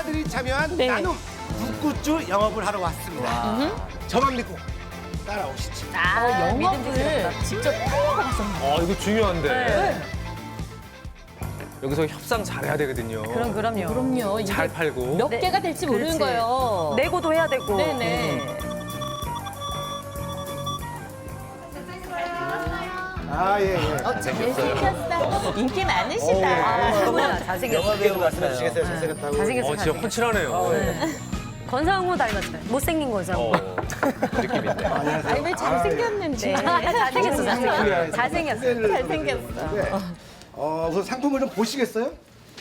스타들이 참여한 네. 나눔 북구주 영업을 하러 왔습니다. 저만 믿고 따라오시죠. 아, 영업을 직접 하려고 하셨나요? 어, 이거 중요한데. 네. 여기서 협상 잘해야 되거든요. 그럼 그럼요. 그럼요. 이게 잘 팔고. 몇 개가 될지 모르는 그렇지. 거예요. 내고도 해야 되고. 네네. 아, 예, 예. 어, 잘생겼어. 인기 많으시다. 아, 누구나 잘생겼어. 영화 배우 말씀해 주시겠어요? 잘생겼다고. 잘생겼어. 어, 진짜 훤칠하네요. 권상우 닮았어요. 못생긴 권상우. 어, 느낌인데. 안녕하세요. 아니, 왜 잘생겼는데. 잘생겼어, 잘생겼어요. 잘생겼어. 잘생겼어. 네. 어, 우선 상품을 좀 보시겠어요?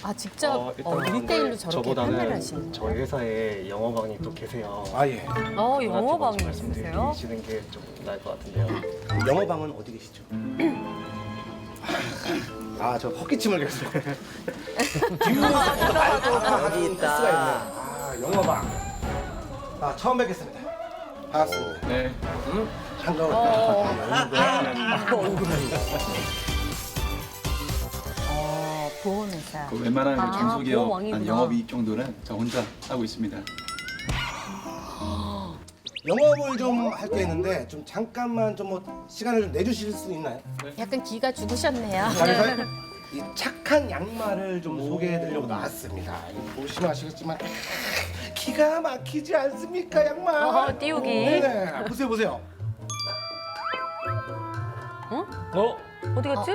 아, 직접 어, 어, 일단 1대1로 저렇게 판매를 저보다는 하시는 저희 회사에 영어방이 또 계세요. 아, 예. 어, 영어방이 있으세요? 말씀드리시는 게 좀 나을 것 같은데요. 영어방은 어디 계시죠? 아, 저 헛기침을 계속. 말고 여기 있다. 수가 있네. 아, 영어방. 아, 처음 뵙겠습니다. 반갑습니다. 네. 반가워요. 어, 보험회사. 그 웬만한 아, 그 중소기업 보험왕이구나. 한 영업이익 정도는 저 혼자 하고 있습니다. 영업을 좀 할 게 있는데 좀 잠깐만 좀 뭐 시간을 좀 내주실 수 있나요? 약간 기가 죽으셨네요. 그래서 이 착한 양말을 좀 소개해드리려고 나왔습니다. 이거 보시면 아시겠지만 기가 막히지 않습니까 양말? 어허, 띄우기. 네네 보세요 보세요. 어? 어디 갔지?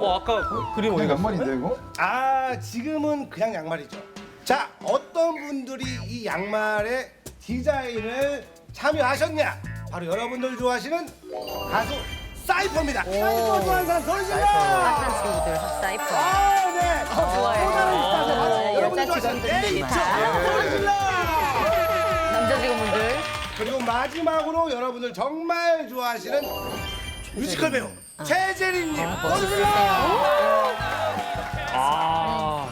어, 아까 그 그림 어디 갔어? 양말인데 이거? 아 지금은 그냥 양말이죠. 자 어떤 분들이 이 양말의 디자인을 참여하셨냐? 바로 여러분들 좋아하시는 가수 사이퍼입니다. 사이퍼 좋아하는 사람 소리 질러! 핫한 친구들. 아, 네. 어, 좋아요. 아, 여러분 여자 좋아하시는 직원들이 에이초 다. 소리 질러! 남자 직원분들. 그리고 마지막으로 여러분들 정말 좋아하시는 뮤지컬 배우 최재린님 소리 질러! 아.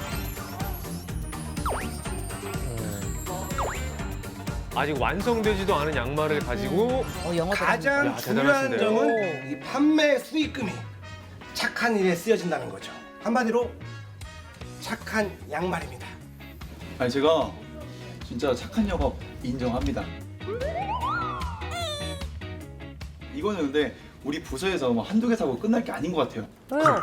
아직 완성되지도 않은 양말을 가지고 어, 영어도 가장 야, 중요한 대단하신데요. 점은 이 판매 수익금이 착한 일에 쓰여진다는 거죠. 한마디로 착한 양말입니다. 아니 제가 진짜 착한 영업 인정합니다. 이거는 근데 우리 부서에서 뭐 한두 개 사고 끝날 게 아닌 것 같아요. 왜요?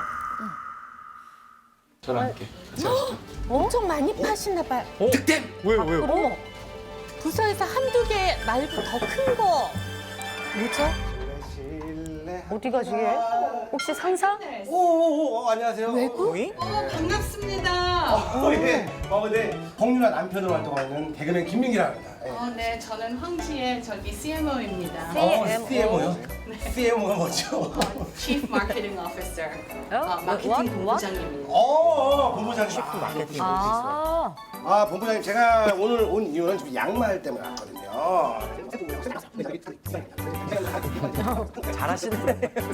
저랑 함께 같이 하시죠. 엄청 많이 파시나 봐요. 득템! 왜요 왜요? 어머, 부서에서 한두 개 말고 더 큰 거. 뭐죠? 어디 가시게? 혹시 상사? 오오오 어, 안녕하세요. 외국? 반갑습니다. 어, 예. 어, 네. 홍윤아 남편으로 활동하는 개그맨 김민기라고 합니다. 예. 어, 네, 저는 황지의 저기 CMO입니다. 어, CMO요? CMO가 뭐죠? Chief Marketing Officer. 어? 어, 마케팅 what? 본부장입니다. 어, 어, 본부장님. 아, 마케팅 아, 아, 본부장님, 제가 오늘 온 이유는 지금 양말 때문에 왔거든요.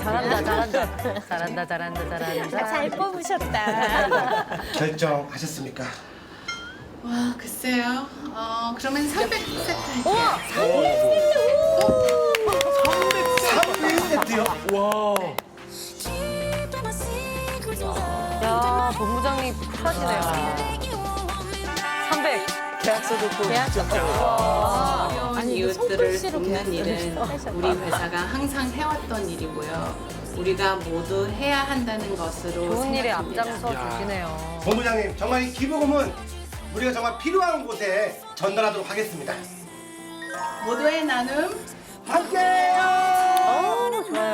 잘한다, 잘한다. 잘한다, 잘한다, 잘한다. 잘 뽑으셨다. 결정하셨습니까? 와, 글쎄요. 어, 그러면 300세트. 300세트 요? 와. 야, 본부장님 쿨하시네요. 300. 계약서 듣고. 계약서. 어려운 아니, 이거 이웃들을 돕는 일은. 우리 회사가 항상 해왔던 일이고요. 우리가 모두 해야 한다는 것으로 좋은 일에 생각합니다. 앞장서 주시네요. 본부장님, 정말 이 기부금은 우리가 정말 필요한 곳에 전달하도록 하겠습니다. 모두의 나눔 함께